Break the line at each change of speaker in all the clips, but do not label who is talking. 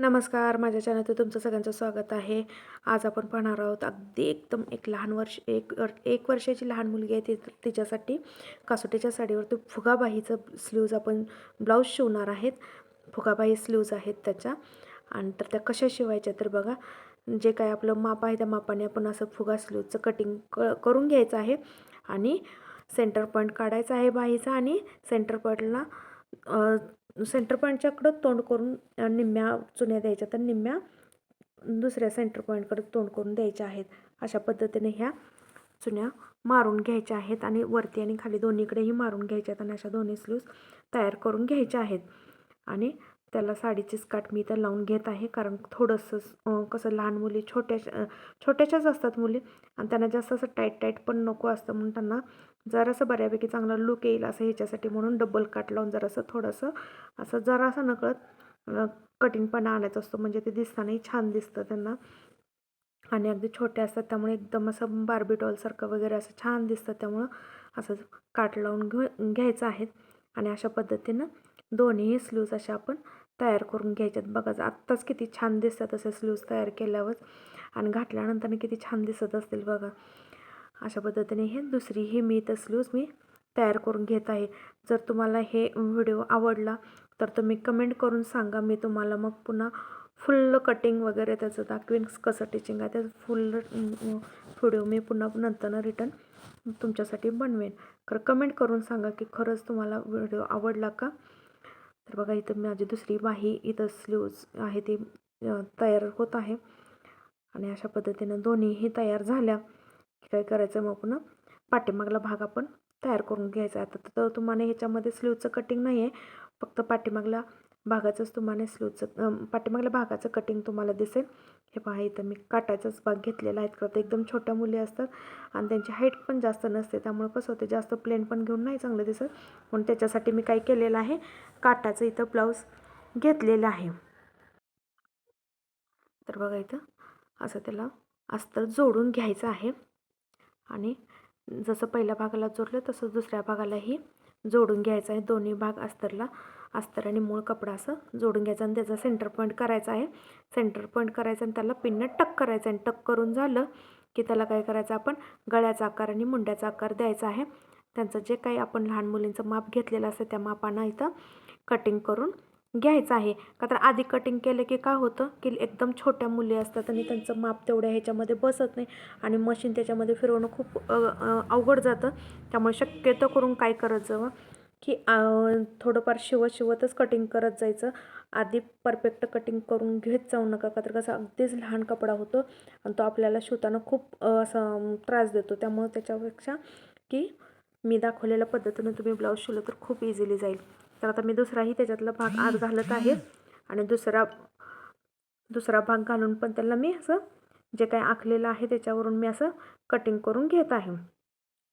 नमस्कार माझ्या चॅनलचं तुमचं सगळ्यांचं स्वागत आहे. आज आपण पाहणार आहोत अगदी एकदम एक लहान वर्ष एक एक वर्षाची लहान मुलगी आहे ती तिच्यासाठी कासोटीच्या साडीवरती फुगाबाईचं स्लीव्ज आपण ब्लाऊज शिवणार आहेत. फुगाबाई स्लीव्ज आहेत त्याच्या. आणि तर त्या कशा शिवायच्या तर बघा जे काय आपलं माप आहे त्या मापाने आपण असं फुगा स्लीवचं कटिंग क करून घ्यायचं आहे. आणि सेंटर पॉईंट काढायचा आहे बाईचा आणि सेंटर पॉईंटला सेंटर पॉईंटच्याकडं तोंड करून निम्म्या चुन्या द्यायच्या. तर निम्म्या दुसऱ्या सेंटर पॉईंटकडे तोंड करून द्यायच्या आहेत. अशा पद्धतीने ह्या चुन्या मारून घ्यायच्या आहेत आणि वरती आणि खाली दोन्हीकडेही मारून घ्यायच्या आहेत आणि अशा दोन्ही स्लीव्स तयार करून घ्यायच्या आहेत. आणि त्याला साडीची स्कार्ट मी तर लावून घेत आहे. कारण थोडंसं कसं लहान मुली छोट्या छोट्याच्याच छोट्याशाच असतात मुली. आणि त्यांना जास्त असं टाईट टाईट पण नको असतं. म्हणून त्यांना जरासं बऱ्यापैकी चांगला लुक येईल असं ह्याच्यासाठी म्हणून डबल काट लावून जरासं थोडंसं असं जरासं नकळत कठीणपणा आणायचा असतो. म्हणजे ते दिसतानाही छान दिसतं त्यांना. आणि अगदी छोटे असतात त्यामुळे एकदम असं बार्बी डॉलसारखं वगैरे असं छान दिसतं. त्यामुळं असं काट लावून घेऊ घ्यायचं आहेत आणि अशा पद्धतीनं दोन्ही स्लीव्ज अशा आपण तयार करून घ्यायच्यात. बघा आत्ताच किती छान दिसतात असे स्लीव्ज तयार केल्यावर. आणि घातल्यानंतर किती छान दिसत असतील बघा. अशा पद्धतीने हे दुसरी ही मी तसलूच मी तयार करून घेत आहे. जर तुम्हाला हे व्हिडिओ आवडला तर तुम्ही कमेंट करून सांगा. मी तुम्हाला मग पुन्हा फुल्ल कटिंग वगैरे त्याचं दाखवीन कसं टिचिंग आहे त्याचं फुल व्हिडिओ मी पुन्हा नंतरनं रिटर्न तुमच्यासाठी बनवेन. तर कमेंट करून सांगा की खरंच तुम्हाला व्हिडिओ आवडला का? तर बघा इथं माझी दुसरी बाही इथं स्लीव्ज आहे ती तयार होत आहे. आणि अशा पद्धतीनं दोन्हीही तयार झाल्या. काय करायचं मग पुन्हा पाठीमागला भाग आपण तयार करून घ्यायचा आहे. आता तर तुम्हाला ह्याच्यामध्ये स्लीवचं कटिंग नाही आहे फक्त पाठीमागला भागाचंच तुम्हाला स्लीवचं पाठीमागल्या भागाचं कटिंग तुम्हाला दिसेल. हे पहा इथं मी काटाचाच भाग घेतलेला आहे. करत एकदम छोट्या मुली असतात आणि त्यांची हाईट पण जास्त नसते. त्यामुळे कसं होतं जास्त प्लेन पण घेऊन नाही चांगलं दिसत. म्हणून त्याच्यासाठी मी काय केलेलं आहे काटाचं इथं ब्लाऊज घेतलेलं आहे. तर बघा इथं असं त्याला अस्तर जोडून घ्यायचं आहे. आणि जसं पहिल्या भागाला जोडलं तसं दुसऱ्या भागालाही जोडून घ्यायचं आहे. दोन्ही भाग अस्तरला अस्तर आणि मूळ कपडा असं जोडून घ्यायचं आणि त्याचा सेंटर पॉईंट करायचा आहे. सेंटर पॉईंट करायचं आणि त्याला पिननं टक करायचं आणि टक करून झालं की त्याला काय करायचं आपण? गळ्याचा आकार आणि मुंड्याचा आकार द्यायचा आहे. त्यांचं जे काही आपण लहान मुलींचं माप घेतलेलं असतं त्या मापानं इथं कटिंग करून घ्यायचं आहे. का तर आधी कटिंग केलं की काय होतं? की एकदम छोट्या मुली असतात आणि त्यांचं माप तेवढ्या ह्याच्यामध्ये बसत नाही. आणि मशीन त्याच्यामध्ये फिरवणं खूप अवघड जातं. त्यामुळे शक्यतो करून काय करत जावं की थोडंफार शिवत शिवतच कटिंग करत जायचं. आधी परफेक्ट कटिंग करून घेत जाऊ नका. का तर कसं अगदीच लहान कपडा होतो आणि तो आपल्याला शिवताना खूप असं त्रास देतो. त्यामुळे त्याच्यापेक्षा की मी दाखवलेल्या पद्धतीनं तुम्ही ब्लाऊज शिवलं तर खूप इझिली जाईल. तर आता मी दुसराही त्याच्यातला भाग आत घालत आहे. आणि दुसरा दुसरा भाग घालून पण त्याला मी असं जे काही आखलेलं आहे त्याच्यावरून मी असं कटिंग करून घेत आहे.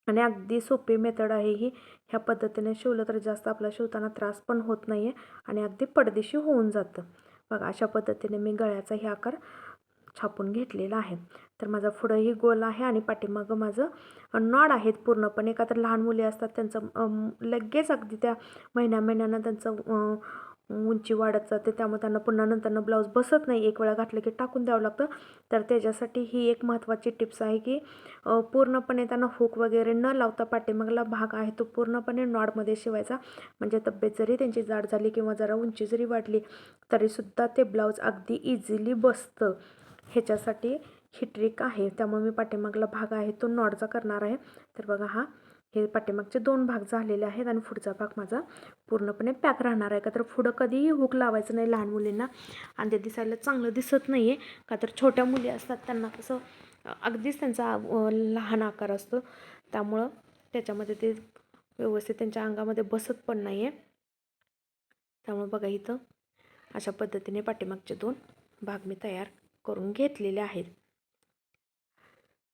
आणि अगदी सोपी मेथड आहे ही. ह्या पद्धतीने शिवलं तर जास्त आपला शिवताना त्रास पण होत नाही आहे आणि अगदी पडदेशी होऊन जातं. बघा अशा पद्धतीने मी गळ्याचा हे आकार छापून घेतलेला आहे. तर माझा पुढंही गोल आहे आणि पाठीमागं माझं नॉड आहेत पूर्णपणे. का तर लहान मुली असतात त्यांचं लगेच अगदी त्या महिन्या महिन्यानं त्यांचं उंची वाढत जाते. त्यामुळे त्यांना पुन्हा नंतरनं ब्लाऊज बसत नाही. एक वेळा घातलं की टाकून द्यावं लागतं. तर त्याच्यासाठी ही एक महत्त्वाची टिप्स आहे की पूर्णपणे त्यांना हुक वगैरे न लावता पाठीमागला भाग आहे तो पूर्णपणे नॉडमध्ये शिवायचा. म्हणजे तब्येत जरी त्यांची जाड झाली किंवा जरा उंची जरी वाढली तरीसुद्धा ते ब्लाऊज अगदी इझिली बसतं. ह्याच्यासाठी ही ट्रिक आहे. त्यामुळे मी पाठीमागला भाग आहे तो नॉडचा करणार आहे. तर बघा हा हे पाठीमागचे दोन भाग झालेले आहेत आणि पुढचा भाग माझा पूर्णपणे पॅक राहणार आहे. का तर पुढं कधीही हुक लावायचं नाही लहान मुलींना. आणि ते दिसायला चांगलं दिसत नाही आहे का तर छोट्या मुली असतात त्यांना कसं अगदीच त्यांचा लहान आकार असतो. त्यामुळं त्याच्यामध्ये ते व्यवस्थित त्यांच्या अंगामध्ये बसत पण नाही आहे त्यामुळे बघा इथं अशा पद्धतीने पाठीमागचे दोन भाग मी तयार करून घेतलेले आहेत.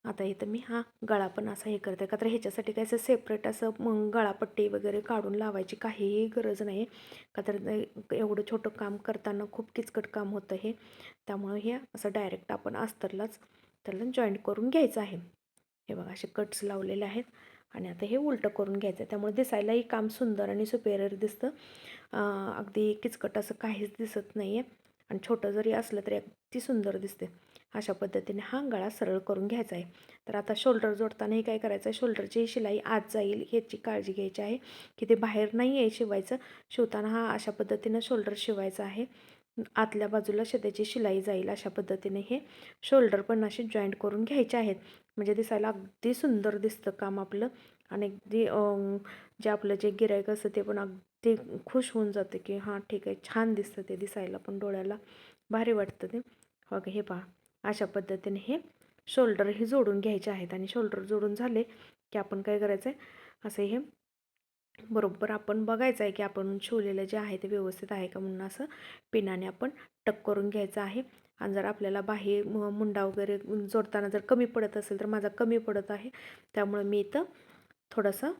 आता इथं मी हा गळा पण असा हे करते. का तर ह्याच्यासाठी काय असं सेपरेट असं मग गळापट्टी वगैरे काढून लावायची काहीही गरज नाही. का तर एवढं छोटं काम करताना खूप किचकट काम होतं हे. त्यामुळं हे असं डायरेक्ट आपण अस्तरलाच त्याला जॉईंट करून घ्यायचं आहे. हे बघा असे कट्स लावलेले आहेत आणि आता हे उलटं करून घ्यायचं आहे त्यामुळे दिसायलाही काम सुंदर आणि सुपेरियर दिसतं. अगदी किचकट असं काहीच दिसत नाही आहे आणि छोटं जरी असलं तरी अगदी सुंदर दिसते. अशा पद्धतीने हा गळा सरळ करून घ्यायचा आहे. तर आता शोल्डर जोडतानाही काय करायचं आहे? शोल्डरची शिलाई आत जाईल ह्याची काळजी घ्यायची आहे की ते बाहेर नाही आहे शिवायचं. शिवताना हा अशा पद्धतीनं शोल्डर शिवायचा आहे. आतल्या बाजूला शेताची शिलाई जाईल अशा पद्धतीने हे शोल्डर पण असे जॉईंट करून घ्यायचे आहेत. म्हणजे दिसायला अगदी सुंदर दिसतं काम आपलं. आणि अगदी जे आपलं जे गिरायक असतं ते पण अगदी ते खुश होऊन जातं की हां ठीक आहे छान दिसतं ते दिसायला पण डोळ्याला भारी वाटतं ते. हो हे पहा अशा पद्धतीने हे शोल्डर हे जोडून घ्यायचे आहेत आणि शोल्डर जोडून झाले की आपण काय करायचं आहे असं हे बरोबर आपण बघायचं आहे की आपण शिवलेलं जे आहे ते व्यवस्थित आहे का म्हणून असं पिनाने आपण टक करून घ्यायचं आहे. आणि जर आपल्याला बाहेर मुंडा वगैरे जोडताना जर कमी पडत असेल तर माझा कमी पडत आहे. त्यामुळे मी इथं थोडंसं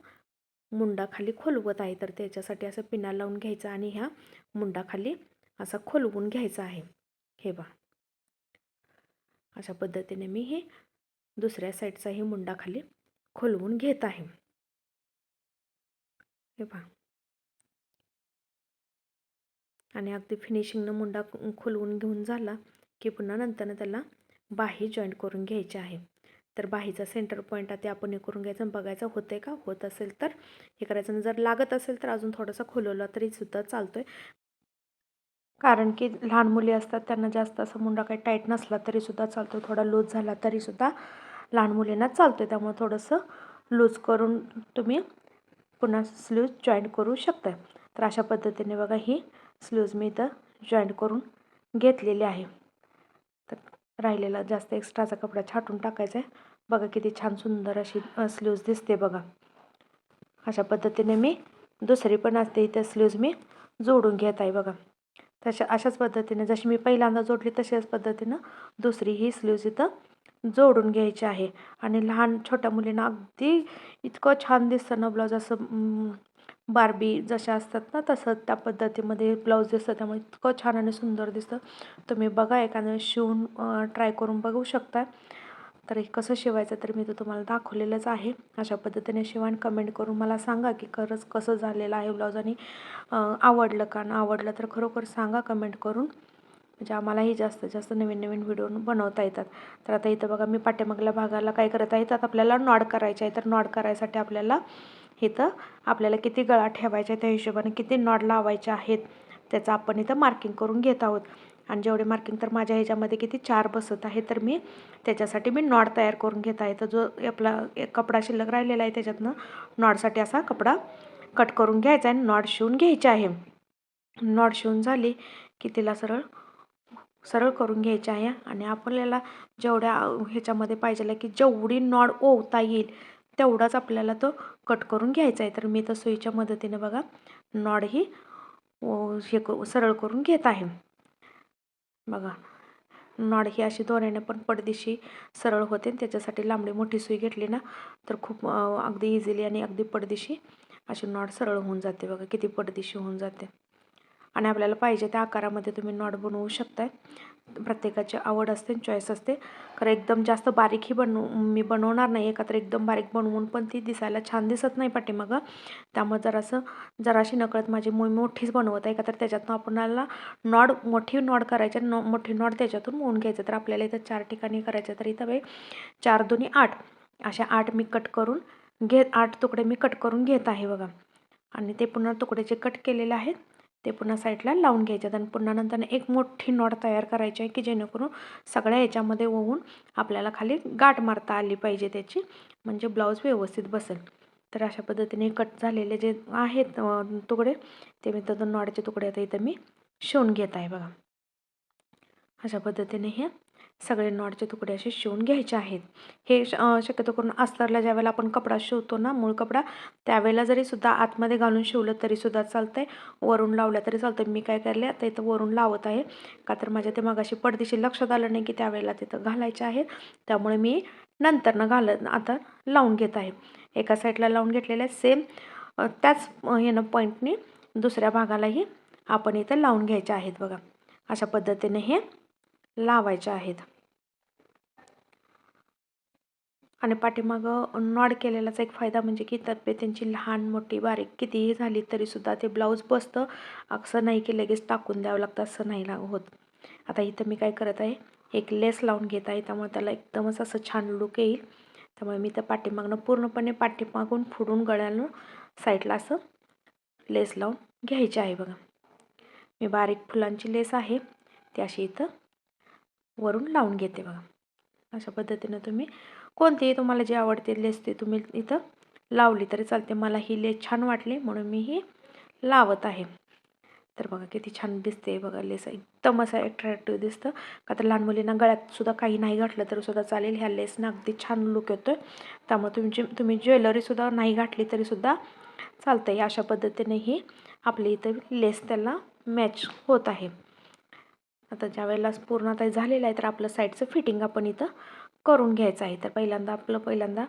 मुंडा खाली खोलवत आहे. तर त्याच्यासाठी असं पिना लावून घ्यायचं आणि ह्या मुंडाखाली असा खोलवून घ्यायचा आहे. हे बा अशा पद्धतीने मी हे दुसऱ्या साईडचाही मुंडा खाली खोलवून घेत आहे. हे पहा आणि अगदी फिनिशिंगनं मुंडा खोलवून घेऊन झाला की पुन्हा नंतरनं त्याला बाही जॉईंट करून घ्यायची आहे. तर बाहीचा सेंटर पॉईंट आहे ते आपण हे करून घ्यायचं बघायचं होतं आहे का? होत असेल तर. हे करायचं जर लागत असेल तर अजून थोडंसं खोलवला तरीसुद्धा चालतो आहे कारण की लहान मुली असतात त्यांना जास्त असं मुंडा काही टाईट नसला तरीसुद्धा चालतो थोडा लूज झाला तरीसुद्धा लहान मुलींना चालतो आहे त्यामुळे थोडंसं लूज करून तुम्ही पुन्हा स्लूज जॉईंट करू शकता तर अशा पद्धतीने बघा ही स्लीव्ज मी इथं जॉईंट करून घेतलेली आहे. तर राहिलेला जास्त एक्स्ट्राचा कपडा छाटून टाकायचा आहे बघा किती छान सुंदर अशी स्लीव्ज दिसते बघा. अशा पद्धतीने मी दुसरी पण असते इथे स्लीव्ज मी जोडून घेत आहे बघा. तशा अशाच पद्धतीने जशी मी पहिल्यांदा जोडली तशाच पद्धतीनं दुसरी ही स्लीव्ज इथं जोडून घ्यायची आहे. आणि लहान छोट्या मुलींना अगदी इतकं छान दिसतं ना ब्लाऊज असं बारबी जशा असतात ना तसं त्या पद्धतीमध्ये ब्लाऊज दिसतं. त्यामुळे इतकं छान आणि सुंदर दिसतं. तुम्ही बघा एखादं शिवून ट्राय करून बघू शकता. तर हे कसं शिवायचं तर मी तर तुम्हाला दाखवलेलंच आहे. अशा पद्धतीने शिवण कमेंट करून मला सांगा की खरंच कसं झालेलं आहे ब्लाऊज आणि आवडलं का? ना आवडलं तर खरोखर सांगा कमेंट करून. म्हणजे आम्हालाही जास्त जास्त नवीन नवीन व्हिडिओ बनवता येतात. तर आता इथं बघा मी पाठीमागल्या भागाला काय करत आहे तर आपल्याला नॉड करायचे आहे. तर नॉड करायसाठी आपल्याला इथं आपल्याला किती गळा ठेवायचा आहे त्या हिशोबाने किती नॉड लावायचे आहेत त्याचं आपण इथं मार्किंग करून घेत आहोत. आणि जेवढे मार्किंग तर माझ्या ह्याच्यामध्ये किती चार बसत आहे तर मी त्याच्यासाठी मी नॉड तयार करून घेत आहे. तर जो आपला कपडा शिल्लक राहिलेला आहे त्याच्यातनं नॉडसाठी असा कपडा कट करून घ्यायचा आहे नॉड शिवून घ्यायचे आहे. नॉड शिवून झाली की तिला सरळ सरळ करून घ्यायचे आहे आणि आपल्याला जेवढ्या ह्याच्यामध्ये पाहिजे की जेवढी नॉड ओवता येईल तेवढाच आपल्याला तो कट करून घ्यायचा आहे. तर मी तर सुईच्या मदतीने बघा नॉड ही हे सरळ करून घेत आहे. बघा. नॉड ही अशी दोऱ्याने पण पडदिशी सरळ होते त्याच्यासाठी लांबडी मोठी सुई घेतली ना तर खूप अगदी इझिली आणि अगदी पडदिशी अशी नॉड सरळ होऊन जाते बघा किती पडदिशी होऊन जाते. आणि आपल्याला पाहिजे त्या आकारामध्ये तुम्ही नॉड बनवू शकताय. प्रत्येकाची आवड असते चॉईस असते. खरं एकदम जास्त बारीकही बनवू मी बनवणार नाही एकत्र एकदम बारीक बनवून पण ती दिसायला छान दिसत नाही पाठीमागं. त्यामुळे जरासं जराशी नकळत माझी मोई मोठीच बनवत आहे का तर त्याच्यातून आपणाला नॉड मोठी नॉड करायचे नॉ मोठी नॉड त्याच्यातून मोडून घ्यायचं. तर आपल्याला इथं चार ठिकाणी करायचं तर इथं बाई चार दोन्ही आठ. अशा आठ मी कट करून घेत आठ तुकडे मी कट करून घेत आहे बघा. आणि ते पुन्हा तुकडे जे कट केलेले आहेत. ते पुन्हा साईडला लावून घ्यायच्यात आणि पुन्हा नंतर एक मोठी नॉट तयार करायची आहे की जेणेकरून सगळ्या याच्यामध्ये होऊन आपल्याला खाली गाठ मारता आली पाहिजे त्याची. म्हणजे ब्लाऊज व्यवस्थित बसेल. तर अशा पद्धतीने कट झालेले जे आहेत तुकडे ते मी तर नॉडचे तुकडे आता इथं मी शिवून घेत आहे बघा. अशा पद्धतीने हे सगळे नॉटचे तुकडे असे शिवून घ्यायचे आहेत. हे शक्यतो करून अस्तरला ज्यावेळेला आपण कपडा शिवतो ना मूळ कपडा त्यावेळेला जरी सुद्धा आतमध्ये घालून शिवलं तरीसुद्धा चालतं आहे वरून लावलं तरी चालतं मी काय करले आता इथं वरून लावत आहे. का तर माझ्या ते मगाशी पडदेशी लक्षात आलं नाही की त्यावेळेला तिथं घालायचे आहेत. त्यामुळे मी नंतरनं घालत आता लावून घेत आहे. एका साईडला लावून घेतलेल्या सेम त्याच येणं पॉईंटने दुसऱ्या भागालाही आपण इथं लावून घ्यायचे आहेत बघा. अशा पद्धतीने हे लावायच्या आहेत. आणि पाठीमागं नॉड केलेलाच एक फायदा म्हणजे की तब्येत त्यांची लहान मोठी बारीक कितीही झाली तरीसुद्धा ते ब्लाऊज बसतं. असं नाही की लगेच टाकून द्यावं लागतं असं नाही लाग होत. आता इथं मी काय करत आहे एक लेस लावून घेत आहे. त्यामुळे त्याला एकदमच असं छान लुक येईल. त्यामुळे मी त्या पाठीमागनं पूर्णपणे पाठीमागून फुडून गळ्यानं साईडला असं लेस लावून घ्यायची आहे बघा. मी बारीक फुलांची लेस आहे. ती अशी इथं वरून लावून घेते बघा. अशा पद्धतीनं तुम्ही कोणतीही तुम्हाला जी आवडते लेस ते तुम्ही इथं लावली तरी चालते. मला ही लेस छान वाटली म्हणून मी ही लावत आहे. तर बघा किती छान दिसते बघा लेस. एकदम असं अट्रॅक्टिव्ह दिसतं. का तर लहान मुलींना गळ्यातसुद्धा काही नाही घातलं तरीसुद्धा चालेल. ह्या लेसनं अगदी छान लुक येतो आहे त्यामुळे तुमची तुम्ही ज्वेलरीसुद्धा नाही घातली तरीसुद्धा चालतं आहे अशा पद्धतीने ही आपली इथं लेस त्याला मॅच होत आहे. आता ज्या वेळेला पूर्ण आता झालेलं आहे तर आपलं साईडचं फिटिंग आपण इथं करून घ्यायचं आहे. तर पहिल्यांदा आपलं पहिल्यांदा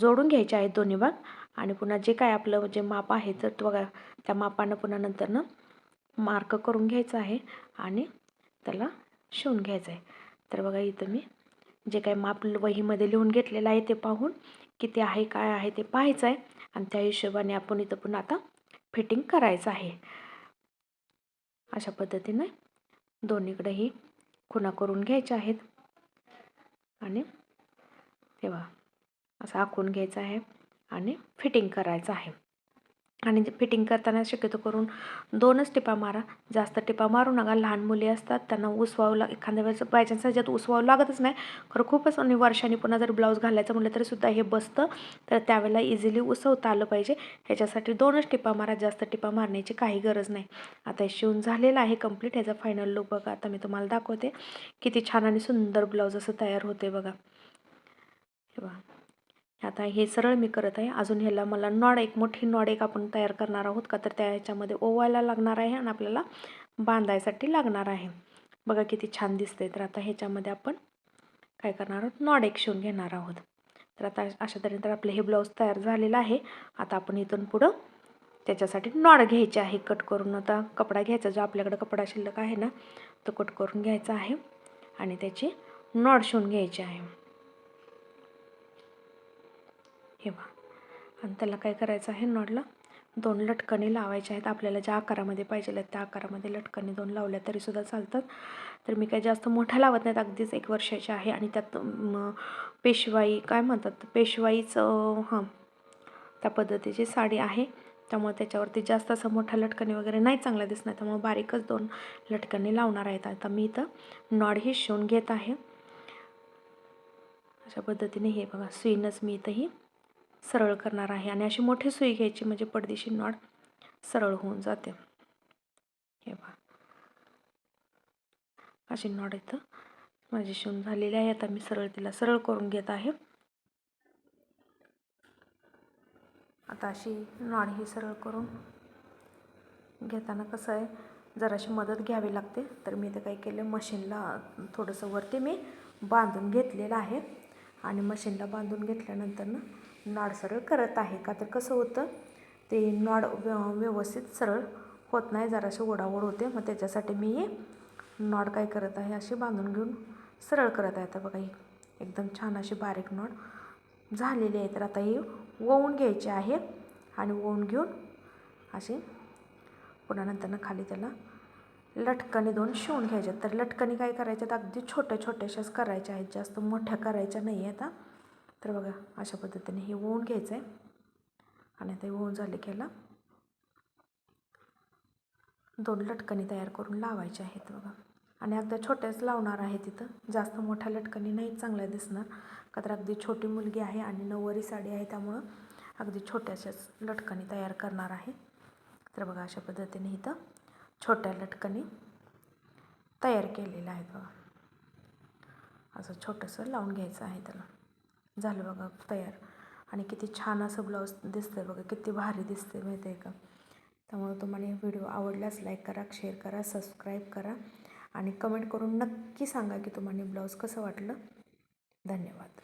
जोडून घ्यायचे आहेत दोन्ही भाग. आणि पुन्हा जे काय आपलं जे माप आहे तर तो बघा त्या मापानं पुन्हा नंतरनं मार्क करून घ्यायचं आहे आणि त्याला शिवून घ्यायचं आहे. तर बघा इथं मी जे काही माप वहीमध्ये लिहून घेतलेलं आहे ते पाहून किती आहे काय आहे ते पाहायचं आहे. आणि त्या हिशोबाने आपण इथं पुन्हा आता फिटिंग करायचं आहे. अशा पद्धतीने दोन्हीकडेही खुणा करून घ्यायच्या आहेत. आणि तेव्हा असं आखून घ्यायचं आहे आणि फिटिंग करायचं आहे. आणि फिटिंग करताना शक्यतो करून दोनच टिपा मारा. जास्त टिपा मारू नका. लहान मुली असतात त्यांना उसवावं लाग एखाद्या वेळेस बायचान्स ह्याच्यात उसवावं लागतच नाही. खरं खूपच आणि वर्षांनी पुन्हा जर ब्लाऊज घालायचं म्हटलं तरी सुद्धा हे बसतं. तर त्यावेळेला इझिली उसवता आलं पाहिजे. ह्याच्यासाठी दोनच टिपा मारा. जास्त टिपा मारण्याची काही गरज नाही. आता शिवून झालेलं आहे कंप्लीट ह्याचा फायनल लुक बघा. आता मी तुम्हाला दाखवते. किती छान आणि सुंदर ब्लाऊज असं तयार होते बघा. हे बघा. आता हे सरळ मी करत आहे. अजून ह्याला मला नॉड एक मोठी नॉड एक आपण तयार करणार आहोत का तर त्या ह्याच्यामध्ये ओवायला लागणार आहे आणि आपल्याला बांधायसाठी लागणार आहे. बघा किती छान दिसते तर आता ह्याच्यामध्ये आपण काय करणार आहोत? नॉड एक शिवून घेणार आहोत. तर आता अशा तऱ्हेने तर आपलं हे ब्लाऊज तयार झालेलं आहे. आता आपण इथून पुढं त्याच्यासाठी नॉड घ्यायचे आहे. कट करून आता कपडा घ्यायचा जो आपल्याकडं कपडा शिल्लक आहे ना तो कट करून घ्यायचा आहे. आणि त्याची नॉड शिवून घ्यायची आहे. हे बा आणि त्याला काय करायचं आहे नॉडला दोन लटकणी लावायचे आहेत. आपल्याला ज्या आकारामध्ये पाहिजे आहेत त्या आकारामध्ये लटकणी दोन लावल्या तरीसुद्धा चालतात. तर मी काय जास्त मोठ्या लावत नाहीत. अगदीच एक वर्षाच्या आहे. आणि त्यात पेशवाई काय म्हणतात पेशवाईचं हां त्या पद्धतीची साडी आहे. त्यामुळे त्याच्यावरती जास्त असं मोठ्या लटकणी वगैरे नाही चांगल्या दिसणार त्यामुळे बारीकच दोन लटकणी लावणार आहेत. आता मी इथं नॉड ही शिवून घेत आहे. अशा पद्धतीने हे बघा सुईनच मी इथंही सरळ करणार आहे आणि अशी मोठी सुई घ्यायची म्हणजे पडदेशी नॉट सरळ होऊन जाते. हे बघा अशी नॉट इथं माझी शिवून झालेली आहे. आता मी सरळ तिला सरळ करून घेत आहे. आता अशी नॉड ही सरळ करून घेताना कसं आहे जराशी मदत घ्यावी लागते. तर मी इथं काय केलं मशीनला थोडंसं वरती मी बांधून घेतलेलं आहे. आणि मशीनला बांधून घेतल्यानंतर ना नॉड सरळ करत आहे का? तर कसं होतं ते नॉड व्यवस्थित सरळ होत नाही जराशी ओढाओढ होते. मग त्याच्यासाठी मी नॉड काय करत आहे अशी बांधून घेऊन सरळ करत आहे. आता बघा ही एकदम छान अशी बारीक नॉड झालेली आहे. तर आता ही ओवून घ्यायची आहे आणि ओवून घेऊन अशी पुन्हा नंतरनं खाली त्याला लटकणी दोन शिवून घ्यायच्यात तर लटकणी काय करायच्यात? अगदी छोट्या छोट्याशाच करायच्या आहेत. जास्त मोठ्या करायच्या नाही आहेत तर बघा अशा पद्धतीने हे ओवून घ्यायचं आहे आणि ते ओवून झाले की ह्याला दोन लटकणी तयार करून लावायचे आहेत बघा. आणि अगदी छोट्याच लावणार आहे तिथं. जास्त मोठ्या लटकणी नाही चांगल्या दिसणार. का तर अगदी छोटी मुलगी आहे आणि नऊवारी साडी आहे त्यामुळं अगदी छोट्याशाच लटकणी तयार करणार आहे. तर बघा अशा पद्धतीने इथं छोट्या लटकणी तयार केलेल्या आहेत बघा. असं छोटंसं लावून घ्यायचं आहे त्याला. झालं बघा तयार. आणि किती छान असं ब्लाऊज दिसतं आहे बघा किती भारी दिसते माहिती आहे का? त्यामुळे तुम्हाला व्हिडिओ आवडल्यास लाईक करा शेअर करा सबस्क्राईब करा आणि कमेंट करून नक्की सांगा की तुम्हाला ब्लाऊज कसं वाटलं. धन्यवाद.